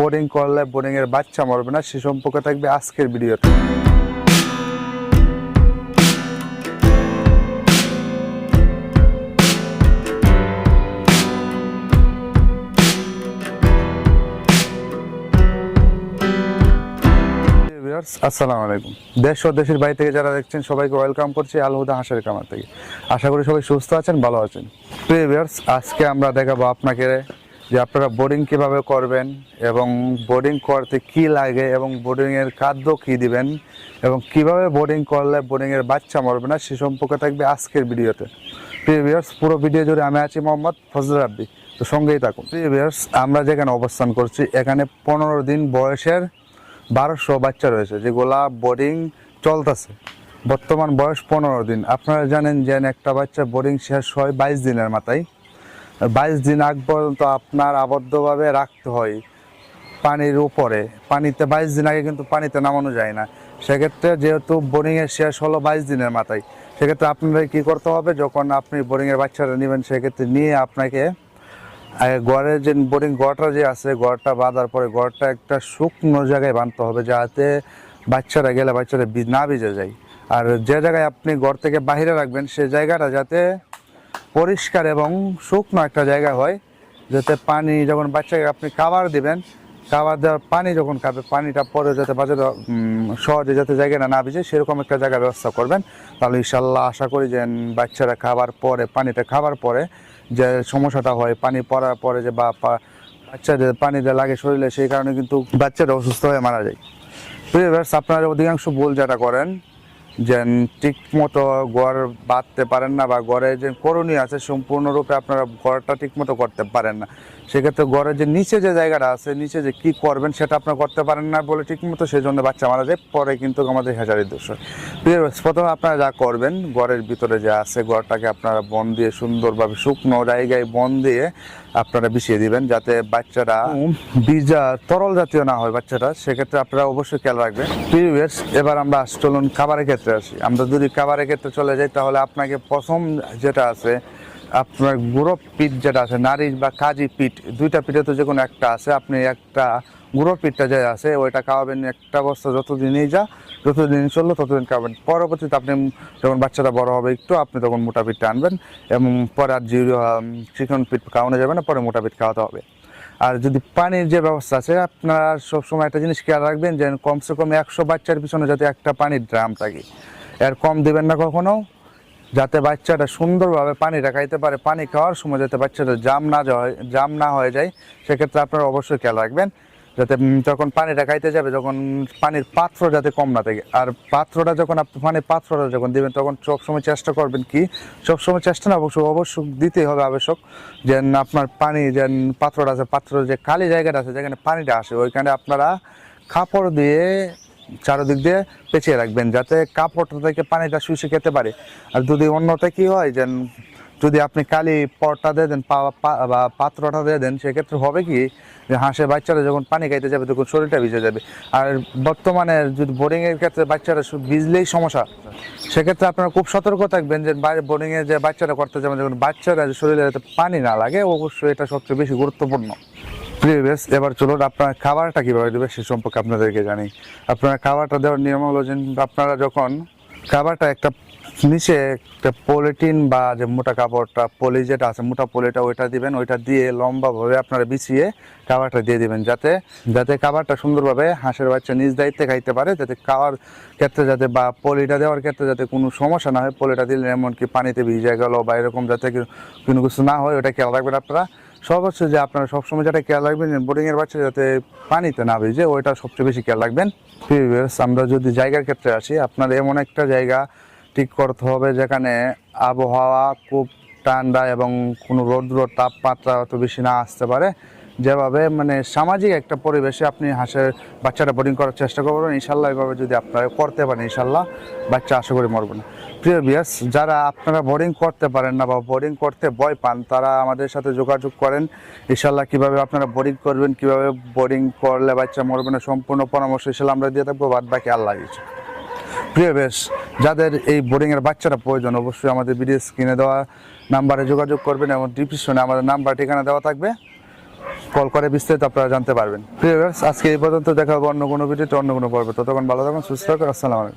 Boarding করলে boarding এর বাচ্চা মরবে না, সে সম্পর্কে থাকবে আজকের ভিডিওতে। আসসালামু আলাইকুম। দেশ ও দেশের বাইরে থেকে যারা দেখছেন, সবাইকে ওয়েলকাম করছি আলহুদা হাঁসের কামার থেকে। আশা করি সবাই সুস্থ আছেন, ভালো আছেন। প্রিয় আজকে আমরা দেখাবো আপনাকে যে আপনারা বোর্ডিং কীভাবে করবেন এবং বোর্ডিং করতে কি লাগে এবং বোর্ডিং এর খাদ্য কি দিবেন এবং কীভাবে বোর্ডিং করলে বোর্ডিং এর বাচ্চা মরবে না সে সম্পর্কে থাকবে আজকের ভিডিওতে। প্রিয় ভিউয়ার্স, পুরো ভিডিও জুড়ে আমি আছি মোহাম্মদ ফজল রাব্বি তো সঙ্গেই থাকুন। প্রিয় ভিউয়ার্স, আমরা যেখানে অবস্থান করছি এখানে পনেরো দিন বয়সের বারোশো বাচ্চা রয়েছে যেগুলা বোর্ডিং চলতেছে। বর্তমান বয়স পনেরো দিন। আপনারা জানেন যে একটা বাচ্চা বোর্ডিং শেষ হয় বাইশ দিনের মাথায়। বাইশ দিন আগ পর্যন্ত আপনার আবদ্ধভাবে রাখতে হয় পানির উপরে। পানিতে বাইশ দিন আগে কিন্তু পানিতে নামানো যায় না। সেক্ষেত্রে যেহেতু বোরিংয়ের শেষ হলো বাইশ দিনের মাথায়, সেক্ষেত্রে আপনাদের কী করতে হবে? যখন আপনি বোরিংয়ের বাচ্চাটা নেবেন, সেক্ষেত্রে নিয়ে আপনাকে গড়ের যে বোরিং গড়টা যে আছে, গড়টা বাঁধার পরে গড়টা একটা শুকনো জায়গায় বাঁধতে হবে যাতে বাচ্চারা গেলে বাচ্চারা না ভিজে যায়। আর যে জায়গায় আপনি গড় থেকে বাইরে রাখবেন, সে জায়গাটা যাতে পরিষ্কার এবং শুকনো একটা জায়গা হয়, যাতে পানি যখন বাচ্চাকে আপনি খাবার দিবেন, খাবার দেওয়ার পানি যখন খাবে, পানিটা পরে যাতে বাজারে সহজে যাতে জায়গাটা না ভিজে, সেরকম একটা জায়গা ব্যবস্থা করবেন। তাহলে ইনশাল্লাহ আশা করি যে বাচ্চারা খাবার পরে পানিটা খাবার পরে যে সমস্যাটা হয়, পানি পড়ার পরে যে বা বাচ্চাদের পানিটা লাগে শরীরে, সেই কারণে কিন্তু বাচ্চারা অসুস্থ হয়ে মারা যায়। প্রিয় আপনারা অধিকাংশ ভুল যেটা করেন যে ঠিক মতো গড় বাঁধতে পারেন না বা গড়ে যে করণীয় আছে সম্পূর্ণরূপে আপনারা গড়টা ঠিক মতো করতে পারেন না। সেক্ষেত্রে গড়ের যে নিচে যে জায়গাটা আছে, নিচে যে কি করবেন সেটা আপনারা করতে পারেন না বলে ঠিক মতো সেই জন্য বাচ্চা মারা যায়, পরে কিন্তু আমাদের হেঁচারির দোষ প্রথমে আপনারা যা করবেন গড়ের ভিতরে যে আছে গড়টাকে আপনারা বন দিয়ে সুন্দরভাবে শুকনো জায়গায় বন দিয়ে আপনারা বিছিয়ে দিবেন যাতে বাচ্চারা বীজা তরল জাতীয় না হয় বাচ্চাটা সেক্ষেত্রে আপনারা অবশ্যই খেয়াল রাখবেন। প্রিভিয়াস এবার আমরা চলুন খাবারের ক্ষেত্রে আসি। আমরা যদি খাবারের ক্ষেত্রে চলে যাই তাহলে আপনাকে প্রথম যেটা আছে আপনার গুঁড়ো পিঠ যেটা আছে নারী বা কাজী পিঠ দুইটা পিঠে তো যে কোনো একটা আছে আপনি একটা গুঁড়ো পিঠটা যে আছে, ওইটা খাওয়াবেন একটা বস্তা যতদিনই যা, যতদিন চলল ততদিন খাবেন পরবর্তীতে আপনি যখন বাচ্চাটা বড় হবে একটু, আপনি তখন মোটা পিঠটা আনবেন এবং পরে আর জিরো চিকন পিঠ খাওয়ানো যাবে না, পরে মোটা পিঠ খাওয়াতে হবে। আর যদি পানির যে ব্যবস্থা আছে, আপনারা সবসময় একটা জিনিস খেয়াল রাখবেন যে কমসে কম একশো বাচ্চার পিছনে যাতে একটা পানির ড্রাম থাকে। এর কম দেবেন না কখনো, যাতে বাচ্চাটা সুন্দরভাবে পানিটা খাইতে পারে। পানি খাওয়ার সময় যাতে বাচ্চাটা জাম না যায়, জাম না হয়ে যায়, সেক্ষেত্রে আপনারা অবশ্যই খেয়াল রাখবেন। যাতে যখন পানিটা খাইতে যাবে, যখন পানির পাত্র যাতে কম না থাকে। আর পাত্রটা যখন আপনি পানির পাত্রটা যখন দেবেন, তখন সবসময় চেষ্টা করবেন কি, সবসময় চেষ্টা না, অবশ্য অবশ্য দিতেই হবে আবশ্যক। যে আপনার পানি যে পাত্রটা আছে পাত্র যে খালি জায়গাটা আছে, যেখানে পানিটা আসে, ওইখানে আপনারা কাপড় দিয়ে, চারদিক দিয়ে পেঁচিয়ে রাখবেন, যাতে কাপড়টা থেকে পানিটা শুষে খেতে পারে। আর যদি অন্যটা কি হয় যে যদি আপনি কালি পটটা দিয়ে দেন বা পাত্রটা দিয়ে দেন, সেক্ষেত্রে হবে কি যে হাঁসের বাচ্চারা যখন পানি খাইতে যাবে, তখন শরীরটা ভিজে যাবে। আর বর্তমানে যদি বোরিংয়ের ক্ষেত্রে বাচ্চারা ভিজলেই সমস্যা। সেক্ষেত্রে আপনারা খুব সতর্ক থাকবেন যে বাইরে বোরিং এ যে বাচ্চারা করতে যাবেন যখন বাচ্চারা শরীরে যাতে পানি না লাগে, অবশ্যই এটা সবচেয়ে বেশি গুরুত্বপূর্ণ। প্রিয় বেশ এবার চলুন আপনার খাবারটা কীভাবে দেবে সে সম্পর্কে আপনাদেরকে জানি। আপনারা খাবারটা দেওয়ার নিয়ম হলো যে আপনারা যখন খাবারটা একটা নিচে একটা পলিটিন বা যে মোটা কাপড়টা, পলি যেটা আছে, মোটা পলিটা ওইটা দিবেন, ওইটা দিয়ে লম্বাভাবে আপনারা বিছিয়ে খাবারটা দিয়ে দিবেন, যাতে যাতে খাবারটা সুন্দরভাবে হাঁসের বাচ্চা নিজ দায়িত্বে খাইতে পারে, যাতে খাওয়ার ক্ষেত্রে যাতে বা পলিটা দেওয়ার ক্ষেত্রে যাতে কোনো সমস্যা না হয়, পলিটা দিলে এমনকি পানিতে ভিজে গেল বা এরকম যাতে কোনো কিছু না হয়, ওটা খেয়াল রাখবেন আপনারা। সর্বোচ্চ যে আপনারা সবসময় যেটা খেয়াল রাখবেন যে বোর্ডিং এর বাচ্চা যাতে পানিতে না ভিজে, ওইটা সবচেয়ে বেশি খেয়াল রাখবেন। আমরা যদি জায়গার ক্ষেত্রে আসি, আপনার এমন একটা জায়গা ঠিক করতে হবে যেখানে আবহাওয়া খুব ঠান্ডা এবং কোনো রৌদ্র তাপমাত্রা অত বেশি না আসতে পারে। যেভাবে মানে সামাজিক একটা পরিবেশে আপনি হাঁসের বাচ্চাটা বোর্ডিং করার চেষ্টা করবেন। ইনশাল্লাহ এভাবে যদি আপনারা করতে পারেন, ইনশাল্লাহ বাচ্চা আশা করি মরবে না। প্রিয় বিয়াস যারা আপনারা বোর্ডিং করতে পারেন না বা বোর্ডিং করতে ভয় পান, তারা আমাদের সাথে যোগাযোগ করেন। ইনশাল্লাহ কীভাবে আপনারা বোর্ডিং করবেন, কীভাবে বোর্ডিং করলে বাচ্চা মরবে না, সম্পূর্ণ পরামর্শ ইনশাল্লাহ আমরা দিয়ে থাকব, বাদ বাকি আল্লাহ প্রিয় বেশ যাদের এই বোর্ডিং এর বাচ্চারা প্রয়োজন, অবশ্যই আমাদের ভিডিও স্ক্রিনে দেওয়া নাম্বারে যোগাযোগ করবেন এবং ডিসক্রিপশনে আমাদের নাম্বার ঠিকানা দেওয়া থাকবে। কল করে বিস্তারিত আপনারা জানতে পারবেন। প্রিয় আজকে এই পর্যন্ত দেখা হবে অন্য কোনো ভিডিওতে অন্য কোনো পর্বে। ততক্ষণ ভালো থাকুন, সুস্থ থাকুন, আসসালামু আলাইকুম।